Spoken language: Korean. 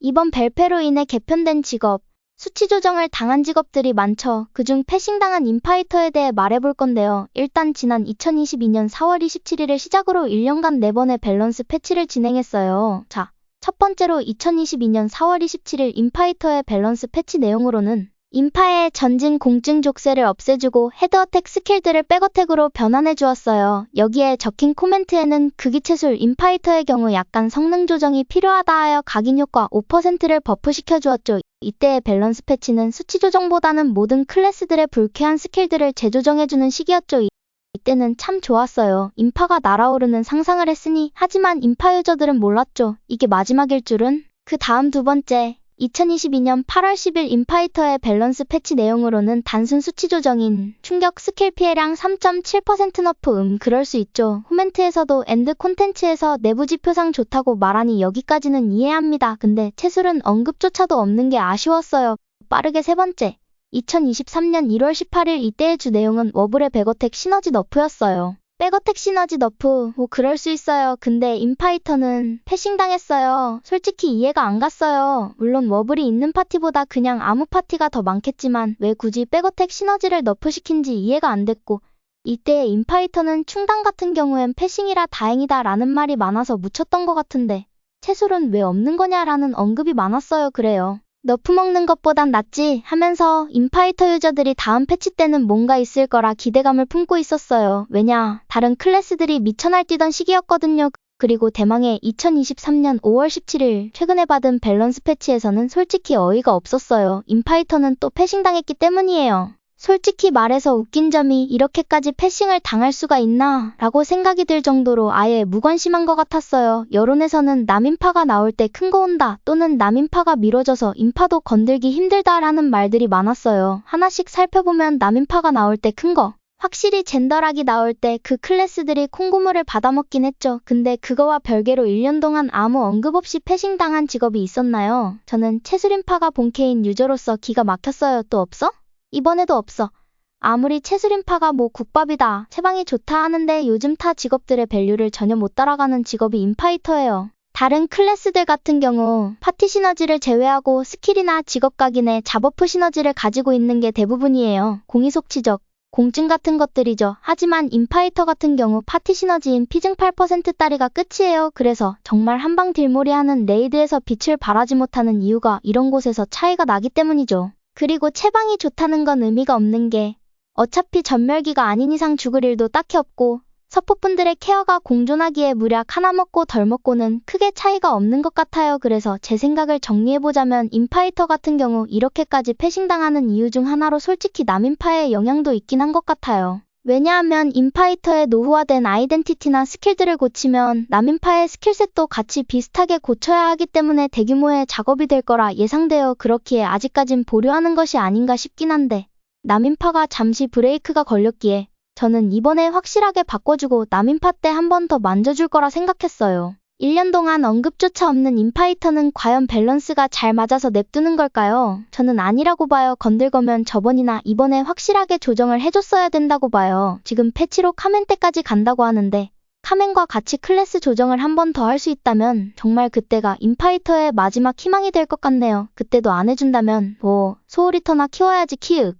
이번 벨페로 인해 개편된 직업, 수치 조정을 당한 직업들이 많죠. 그중 패싱당한 인파이터에 대해 말해볼 건데요. 일단 지난 2022년 4월 27일을 시작으로 1년간 4번의 밸런스 패치를 진행했어요. 자, 첫 번째로 2022년 4월 27일 인파이터의 밸런스 패치 내용으로는 인파의 전진 공증 족쇄를 없애주고 헤드어택 스킬들을 백어택으로 변환해 주었어요. 여기에 적힌 코멘트에는 극이체술 인파이터의 경우 약간 성능 조정이 필요하다 하여 각인 효과 5%를 버프시켜 주었죠. 이때의 밸런스 패치는 수치 조정보다는 모든 클래스들의 불쾌한 스킬들을 재조정해주는 시기였죠. 이- 이때는 참 좋았어요. 인파가 날아오르는 상상을 했으니 하지만 인파 유저들은 몰랐죠. 이게 마지막일 줄은. 그 다음 두 번째. 2022년 8월 10일 인파이터의 밸런스 패치 내용으로는 단순 수치 조정인 충격 스킬 피해량 3.7% 너프 음 그럴 수 있죠. 코멘트에서도 엔드 콘텐츠에서 내부 지표상 좋다고 말하니 여기까지는 이해합니다. 근데 채술은 언급조차도 없는 게 아쉬웠어요. 빠르게 세 번째. 2023년 1월 18일 이때의 주 내용은 워블의 백어택 시너지 너프였어요. 백어택 시너지 너프, 뭐 그럴 수 있어요. 근데 인파이터는 패싱 당했어요. 솔직히 이해가 안 갔어요. 물론 워블이 있는 파티보다 그냥 아무 파티가 더 많겠지만 왜 굳이 백어택 시너지를 너프시킨지 이해가 안 됐고 이때의 인파이터는 충당 같은 경우엔 패싱이라 다행이다 라는 말이 많아서 묻혔던 것 같은데 채술은 왜 없는 거냐라는 언급이 많았어요. 그래요. 너프 먹는 것보단 낫지 하면서 인파이터 유저들이 다음 패치 때는 뭔가 있을 거라 기대감을 품고 있었어요. 왜냐, 다른 클래스들이 미쳐 날뛰던 시기였거든요. 그리고 대망의 2023년 5월 17일 최근에 받은 밸런스 패치에서는 솔직히 어이가 없었어요. 인파이터는 또 패싱당했기 때문이에요. 솔직히 말해서 웃긴 점이 이렇게까지 패싱을 당할 수가 있나 라고 생각이 들 정도로 아예 무관심한 것 같았어요. 여론에서는 남인파가 나올 때 큰 거 온다 또는 남인파가 미뤄져서 인파도 건들기 힘들다라는 말들이 많았어요. 하나씩 살펴보면 남인파가 나올 때 큰 거. 확실히 젠더락이 나올 때 그 클래스들이 콩고물을 받아먹긴 했죠. 근데 그거와 별개로 1년 동안 아무 언급 없이 패싱당한 직업이 있었나요? 저는 채수림파가 본캐인 유저로서 기가 막혔어요. 또 없어? 이번에도 없어. 아무리 채수림파가 뭐 국밥이다, 채방이 좋다 하는데 요즘 타 직업들의 밸류를 전혀 못 따라가는 직업이 인파이터예요. 다른 클래스들 같은 경우 파티 시너지를 제외하고 스킬이나 직업 각인에 잡어프 시너지를 가지고 있는 게 대부분이에요. 공이속치적, 공증 같은 것들이죠. 하지만 인파이터 같은 경우 파티 시너지인 피증 8%따리가 끝이에요. 그래서 정말 한방 딜몰이 하는 레이드에서 빛을 발하지 못하는 이유가 이런 곳에서 차이가 나기 때문이죠. 그리고 채방이 좋다는 건 의미가 없는 게 어차피 전멸기가 아닌 이상 죽을 일도 딱히 없고 서포분들의 케어가 공존하기에 무략 하나 먹고 덜 먹고는 크게 차이가 없는 것 같아요. 그래서 제 생각을 정리해보자면 인파이터 같은 경우 이렇게까지 패싱당하는 이유 중 하나로 솔직히 남인파의 영향도 있긴 한 것 같아요. 왜냐하면 인파이터의 노후화된 아이덴티티나 스킬들을 고치면 남인파의 스킬셋도 같이 비슷하게 고쳐야 하기 때문에 대규모의 작업이 될 거라 예상되어 그렇기에 아직까진 보류하는 것이 아닌가 싶긴 한데 남인파가 잠시 브레이크가 걸렸기에 저는 이번에 확실하게 바꿔주고 남인파 때 한 번 더 만져줄 거라 생각했어요. 1년 동안 언급조차 없는 인파이터는 과연 밸런스가 잘 맞아서 냅두는 걸까요? 저는 아니라고 봐요. 건들 거면 저번이나 이번에 확실하게 조정을 해줬어야 된다고 봐요. 지금 패치로 카멘 때까지 간다고 하는데 카멘과 같이 클래스 조정을 한 번 더 할 수 있다면 정말 그때가 인파이터의 마지막 희망이 될 것 같네요. 그때도 안 해준다면 뭐 소울리터나 키워야지 키읔.